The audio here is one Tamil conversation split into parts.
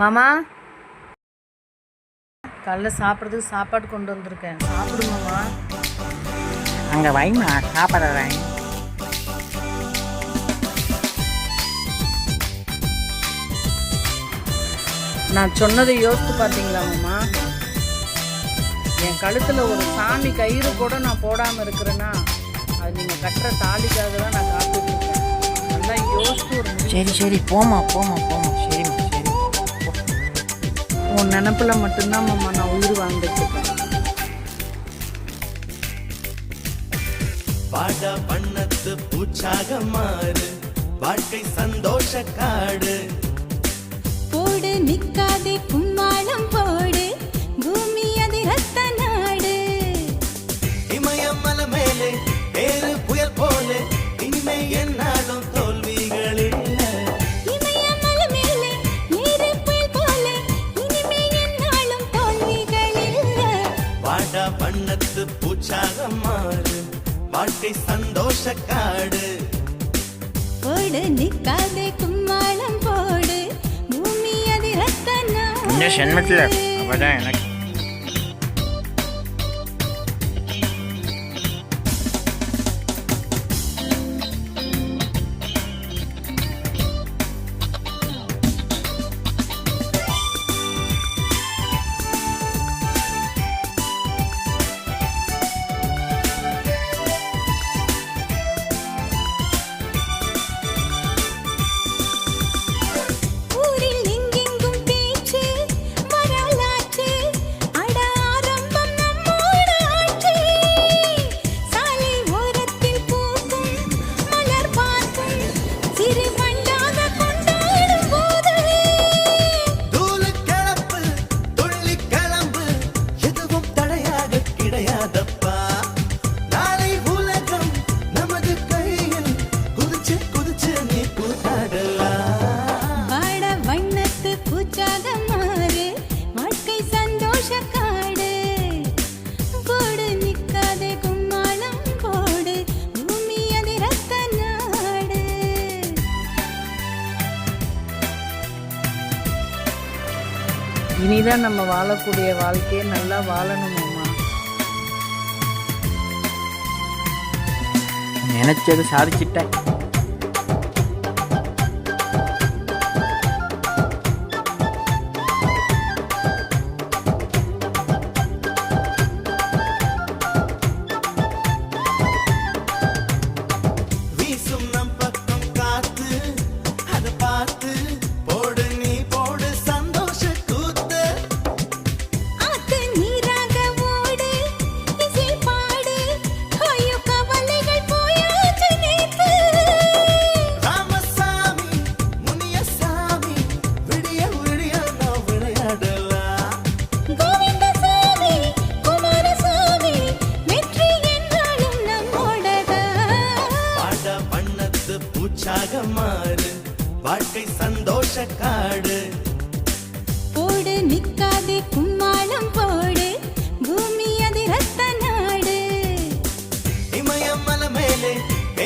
மாமா. காலைல சாப்பிட்றதுக்கு சாப்பாடு கொண்டு வந்திருக்கேன். சாப்பிடு மாமா. அங்கே வைமா சாப்பிட்றேன் நான் சொன்னதை யோசித்து பார்த்தீங்களா மாமா? என் கழுத்தில் ஒரு சாமி கயிறு கூட நான் போடாமல் இருக்கிறேன்னா அது நீங்கள் கட்டுற தாலிக்காக தான் நான் காத்துட்டு இருக்கேன். நல்லா யோசித்து ஒரு சரி சரி போமா போமா போமா உன் நினப்பில் மட்டும்தான் மாமா நான் உயிர் வாழ்ந்துட்டு பாடா பண்ணத்து பூச்சாக மாறு. வாழ்க்கை சந்தோஷ காடு. வாழ்க்கை சந்தோஷ காடு போடு நிக்காதே கும்மாளம் போடு. பூமி அது ரத்த இந்த ஜென்மத்தில் அவதான் எனக்கு இனிதான் நம்ம வாழக்கூடிய வாழ்க்கையை நல்லா வாழணும் மாமா நினைச்சது சாதிச்சிட்டேன். பூச்சாக மாறு வாழ்க்கை சந்தோஷ காடு. போடு நிக்காதே கும்மாளம் போடு பூமி அது ரத்த நாடு. இமயமல மேலே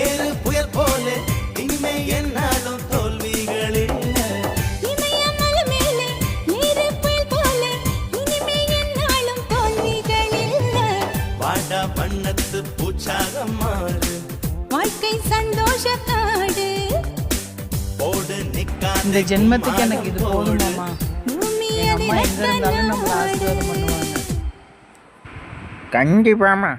ஏறு புயல் போல இனிமே என்னாலும் தோல்விகள் இல்லை. இமயமல மேலே நீரு புயல் போல இனிமே என்னாலும் தோல்விகள் இல்ல. வாட வண்ணத்து பூச்சாக மாறு. வாழ்க்கை சந்தோஷ காடு போடு நிக்காதே இந்த ஜென்மத்துக்கு எனக்கு இது கும்மாளம் அம்மா எங்கே இருந்தாலும் நம்மளை ஆசீர்வாதம் நாடு பண்ணுவாங்க கண்டிப்பாம்மா